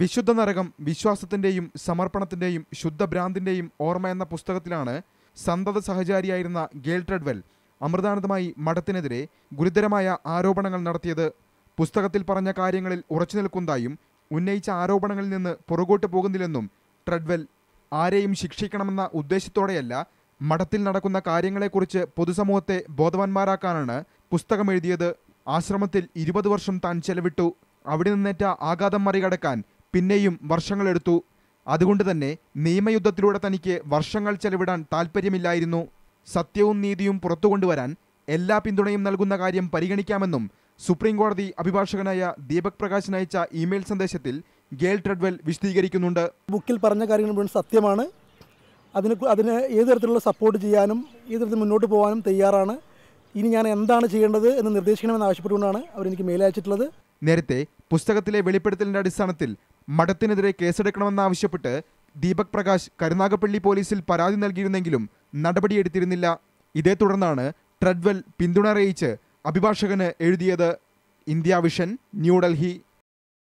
വിശുദ്ധ നരകം വിശ്വാസത്തിന്റെയും സമർപ്പണത്തിന്റെയും ശുദ്ധഭ്രാന്തിന്റെയും ഓർമ്മ എന്ന പുസ്തകത്തിലാണ് സന്തത സഹചാരിയായിരുന്ന ഗേൽ ട്രെഡ്വെൽ അമൃതാനന്ദമായി മഠത്തിനെതിരെ ഗുരുതരമായ ആരോപണങ്ങൾ നടത്തിയത്. പുസ്തകത്തിൽ പറഞ്ഞ കാര്യങ്ങളിൽ ഉറച്ചു നിൽക്കുന്നതായും ഉന്നയിച്ച ആരോപണങ്ങളിൽ നിന്ന് പുറകോട്ട് പോകുന്നില്ലെന്നും ട്രെഡ്വെൽ ആരെയും ശിക്ഷിക്കണമെന്ന ഉദ്ദേശത്തോടെയല്ല മഠത്തിൽ നടക്കുന്ന കാര്യങ്ങളെക്കുറിച്ച് പൊതുസമൂഹത്തെ ബോധവാന്മാരാക്കാനാണ് പുസ്തകം എഴുതിയത് ആശ്രമത്തിൽ ഇരുപത് വർഷം താൻ ചെലവിട്ടു. അവിടെ നിന്നേറ്റ ആഘാതം മറികടക്കാൻ പിന്നെയും വർഷങ്ങളെടുത്തു. അതുകൊണ്ട് തന്നെ നിയമയുദ്ധത്തിലൂടെ തനിക്ക് വർഷങ്ങൾ ചെലവിടാൻ താൽപ്പര്യമില്ലായിരുന്നു. സത്യവും നീതിയും പുറത്തുകൊണ്ടുവരാൻ എല്ലാ പിന്തുണയും നൽകുന്ന കാര്യം പരിഗണിക്കാമെന്നും സുപ്രീംകോടതി അഭിഭാഷകനായ ദീപക് പ്രകാശിന് അയച്ച ഇമെയിൽ സന്ദേശത്തിൽ ഗേൽ ട്രെഡ്വെൽ വിശദീകരിക്കുന്നുണ്ട്. ബുക്കിൽ പറഞ്ഞ കാര്യങ്ങൾ മുഴുവൻ സത്യമാണ്. അതിന് അതിന് ഏത് തരത്തിലുള്ള സപ്പോർട്ട് ചെയ്യാനും ഏത് തരത്തിൽ മുന്നോട്ട് പോകാനും തയ്യാറാണ്. ഇനി ഞാൻ എന്താണ് ചെയ്യേണ്ടത് എന്ന് നിർദ്ദേശിക്കണമെന്ന് ആവശ്യപ്പെട്ടുകൊണ്ടാണ് അവരെനിക്ക് മെയിൽ അയച്ചിട്ടുള്ളത്. നേരത്തെ പുസ്തകത്തിലെ വെളിപ്പെടുത്തലിന്റെ അടിസ്ഥാനത്തിൽ മഠത്തിനെതിരെ കേസെടുക്കണമെന്നാവശ്യപ്പെട്ട് ദീപക് പ്രകാശ് കരുനാഗപ്പള്ളി പോലീസിൽ പരാതി നൽകിയിരുന്നെങ്കിലും നടപടിയെടുത്തിരുന്നില്ല. ഇതേ തുടർന്നാണ് ട്രെഡ്വെൽ പിന്തുണ അറിയിച്ച് അഭിഭാഷകന് എഴുതിയത്. India vision New Delhi